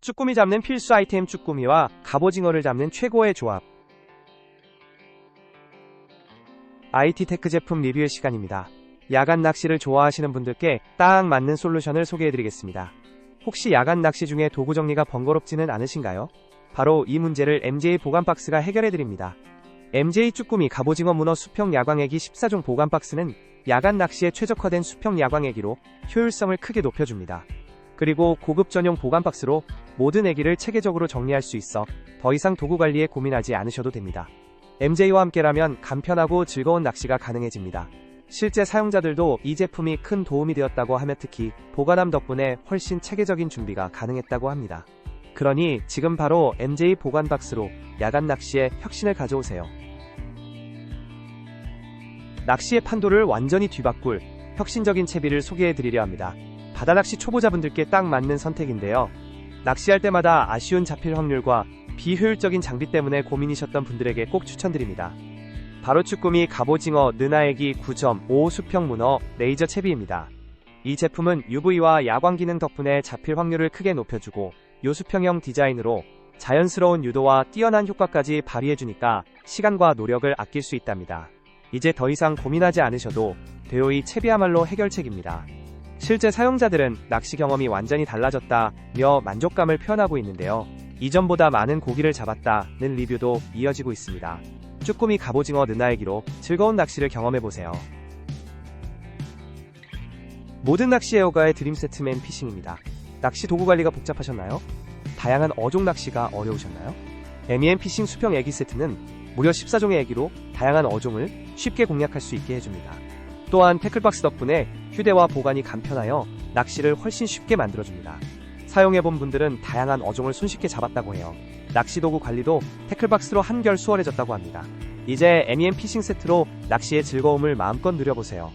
쭈꾸미 잡는 필수 아이템 쭈꾸미와 갑오징어를 잡는 최고의 조합. IT 테크 제품 리뷰의 시간입니다. 야간 낚시를 좋아하시는 분들께 딱 맞는 솔루션을 소개해드리겠습니다. 혹시 야간 낚시 중에 도구 정리가 번거롭지는 않으신가요? 바로 이 문제를 MJ 보관 박스가 해결해드립니다. MJ 쭈꾸미 갑오징어 문어 수평 야광애기 14종 보관 박스는 야간 낚시에 최적화된 수평 야광애기로 효율성을 크게 높여줍니다. 그리고 고급 전용 보관 박스로 모든 애기를 체계적으로 정리할 수 있어 더 이상 도구 관리에 고민하지 않으셔도 됩니다. MJ와 함께라면 간편하고 즐거운 낚시가 가능해집니다. 실제 사용자들도 이 제품이 큰 도움이 되었다고 하며 특히 보관함 덕분에 훨씬 체계적인 준비가 가능했다고 합니다. 그러니 지금 바로 MJ 보관 박스로 야간 낚시에 혁신을 가져오세요. 낚시의 판도를 완전히 뒤바꿀 혁신적인 채비를 소개해 드리려 합니다. 바다낚시 초보자분들께 딱 맞는 선택인데요. 낚시할 때마다 아쉬운 잡힐 확률과 비효율적인 장비 때문에 고민이셨던 분들에게 꼭 추천드립니다. 바로 쭈꾸미 갑오징어 느나애기 9.5 수평 문어 레이저 채비입니다. 이 제품은 UV와 야광 기능 덕분에 잡힐 확률을 크게 높여주고 요수평형 디자인으로 자연스러운 유도와 뛰어난 효과까지 발휘해주니까 시간과 노력을 아낄 수 있답니다. 이제 더 이상 고민하지 않으셔도 대요이 채비야말로 해결책입니다. 실제 사용자들은 낚시 경험이 완전히 달라졌다며 만족감을 표현하고 있는데요. 이전보다 많은 고기를 잡았다는 리뷰도 이어지고 있습니다. 쭈꾸미 갑오징어 느나애기로 즐거운 낚시를 경험해보세요. 모든 낚시 에어가의 드림 세트맨 피싱입니다. 낚시 도구 관리가 복잡하셨나요? 다양한 어종 낚시가 어려우셨나요? MEM 피싱 수평 애기 세트는 무려 14종의 애기로 다양한 어종을 쉽게 공략할 수 있게 해줍니다. 또한 태클박스 덕분에 휴대와 보관이 간편하여 낚시를 훨씬 쉽게 만들어줍니다. 사용해본 분들은 다양한 어종을 손쉽게 잡았다고 해요. 낚시 도구 관리도 태클박스로 한결 수월해졌다고 합니다. 이제 MEM 피싱 세트로 낚시의 즐거움을 마음껏 누려보세요.